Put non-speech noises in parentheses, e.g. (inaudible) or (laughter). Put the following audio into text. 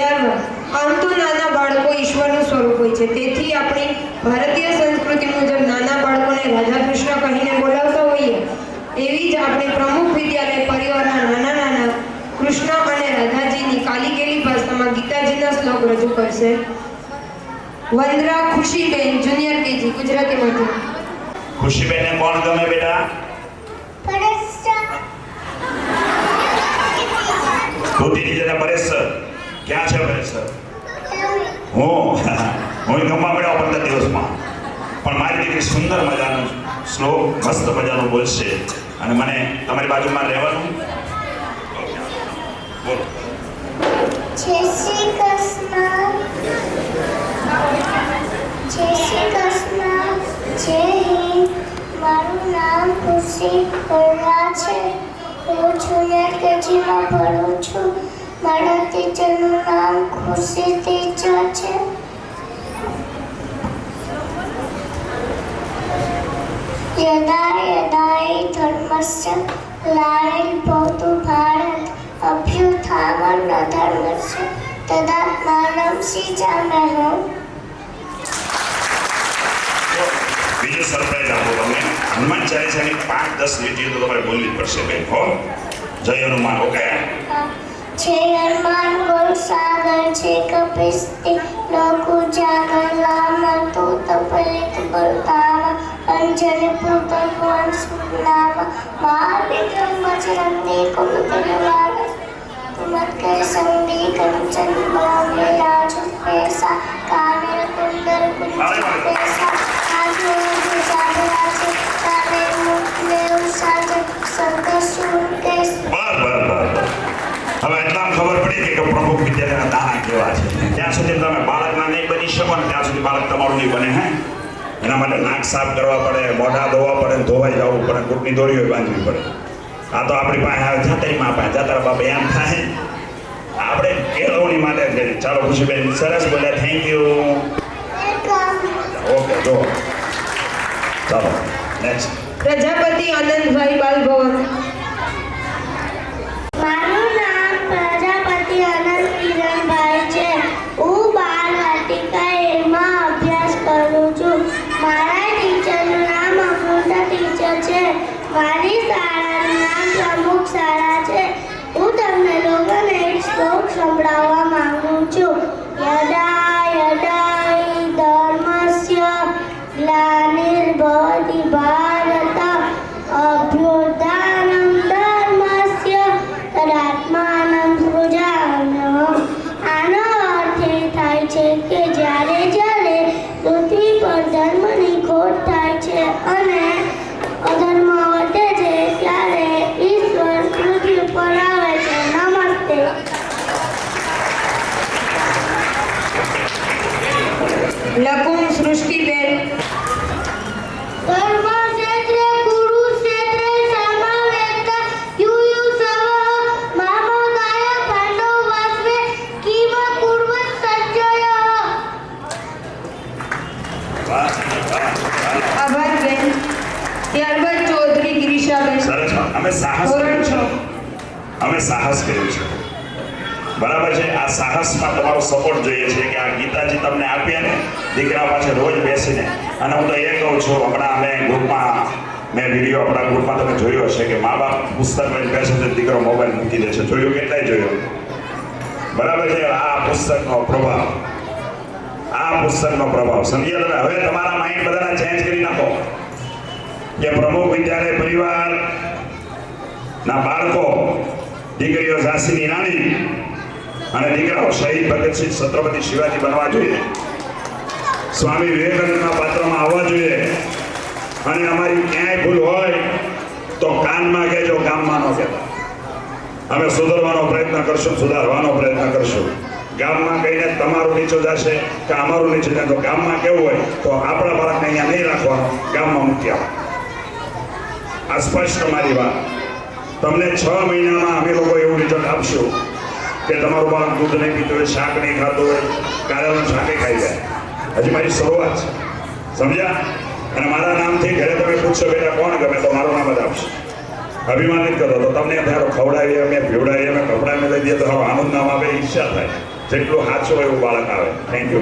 ત્યારબાદ આમ તો નાના બાળકો ઈશ્વરનું સ્વરૂપ હોય છે. તેથી આપણી ભારતીય સંસ્કૃતિ મુજબ નાના બાળકોને રાધા કૃષ્ણ કહીને બોલાવતા હોઈએ એવી જ આપણે પ્રમુખ વિદ્યાલય પરિવારના નાના નાના કૃષ્ણ અને રાધાજીની કાલી ભાષામાં ગીતાજીના શ્લોક રજૂ કરશે. વંદરા ખુશીબેન જુનિયર કેજી ગુજરાતીમાંથી. ખુશીબેનને કોણ ગમે બેટા? ધોતીની જરા પરેશ સર. ક્યાં છે પરેશ સર? હું? (laughs) હું ગમવા મળ્યો પંદર દિવસમાં. પણ મારી દીકરી સુંદર મજાનો શ્લોક, મસ્ત મજાનો બોલશે. અને મને તમારી બાજુમાં રહેવાનું? બોલો. જય શ્રી કૃષ્ણ. જય શ્રી કૃષ્ણ. મારું નામ ખુશી છે. હું છું. મારા ટીચરનું નામ ખુશી ટીચર છે. યદા યદાય ધર્મસ્ય લાણી ભવતુ ભારત અભ્યુત્થાન ધર્મસ્ય તદા માનવ સિજામહ બીજો સરપ્રાઈઝ આપો તમને. હનુમાન ચાલીસાની પાંચ દસ લીટીઓ તો તમારે બોલવી પડશે બેન હો. જય હનુમાન ઓકે છે અરમાન ગુણ છે કપિસ્તી લોક ઉજાગર લામા તો તપલિત બળતામા અંજન પુત ગુણ સુનામા માર વિક્રમ વચરમ ને કુલ તિલવાગ તુમત કે સંગી કર. આવે ત્યાં સુધી બાળક તમારું નહીં બને, હે? એના માટે નાક સાફ કરવા પડે, મોઢા ધોવા પડે ધોવાઈ જવું પડે કૂટની હોય બાંધવી પડે. આ તો આપણી પાસે આવે જાતરી માં પાસે જાતરા બાપા એમ થાય. આપણે કેળવણી માટે જ કરી. ચાલો ખુશીબેન, સરસ બોલ્યા. થેન્ક યુ ઓકે જો. ચાલો નેક્સ્ટ પ્રજાપતિ આનંદભાઈ બાલભવન. સંભળાવવા માંગુ છું. યદા યદા ધર્મસ્ય ગ્લાનિર્ભવતિ ભારત, અભ્યુત્થાનમ ધર્મસ્ય, તદાત્માનમ સૃજામ્યહમ. આનો અર્થ એ થાય છે કે આભાર બેન. ત્યારબાદ ચૌધરી ગિરીશાબેન. સરસ. અમે સાહસ કર્યું છે. અમે સાહસ કર્યું છે. બરાબર છે? આ સાહસમાં તમારો સપોર્ટ જોઈએ છે કે આ ને દીકરા પાસે રોજ બેસીને. અને હું તો એ કહું છું, હમણાં અમે ગ્રુપમાં મેં વીડિયો આપણા ગ્રુપમાં તમે જોયો હશે કે મા બાપ પુસ્તક લઈને બેસે છે દીકરો મોબાઈલ મૂકી દે છે. જોયું કેટલાય જોયો? બરાબર છે? આ પુસ્તકનો પ્રભાવ. આ પુસ્તકનો પ્રભાવ. સમજ્યા તમે? હવે તમારા માઇન્ડ બધાને ચેન્જ કરી નાખો. કે પ્રમુખ વિદ્યાલય પરિવાર ના બાળકો, દીકરીઓ ઝાંસીની રાણી અને દીકરાઓ શહીદ ભગતસિંહ છત્રપતિ શિવાજી બનવા જોઈએ. સ્વામી વિવેકાનંદના પાત્રમાં આવવા જોઈએ. અને અમારી ક્યાંય ભૂલ હોય તો કાનમાં કહેજો, ગામમાં ન કહેતા. અમે સુધારવાનો પ્રયત્ન કરશું, સુધારવાનો પ્રયત્ન કરશું. ગામમાં કહીને તમારું નીચું જશે કે અમારું નીચું જાય. તો ગામમાં કેવું હોય તો આપણા બાળકને અહીંયા નહીં રાખવાનો, ગામમાં મૂકી આવો. આ સ્પષ્ટ મારી વાત. તમને છ મહિનામાં અમે લોકો એવું રિઝલ્ટ આપશું કે તમારું બાળક દૂધ નહીં પીતું હોય, શાક નહીં ખાતું હોય, કારેલાનું શાકે ખાઈ જાય. હજી મારી શરૂઆત સમજ્યા? અને મારા નામથી ઘરે તમે પૂછશો બેટા કોણ ગમે તો મારું નામ જ આપશે. અભિમાનિત કરો. તો તમને ધારો ખવડાવીએ અમે, પીવડાવીએ અમે, કપડાં મેળવી દઈએ. તો આનંદ નામ આવે ઈચ્છા થાય. જેટલું સાચું એવું બાળક આવે. Thank you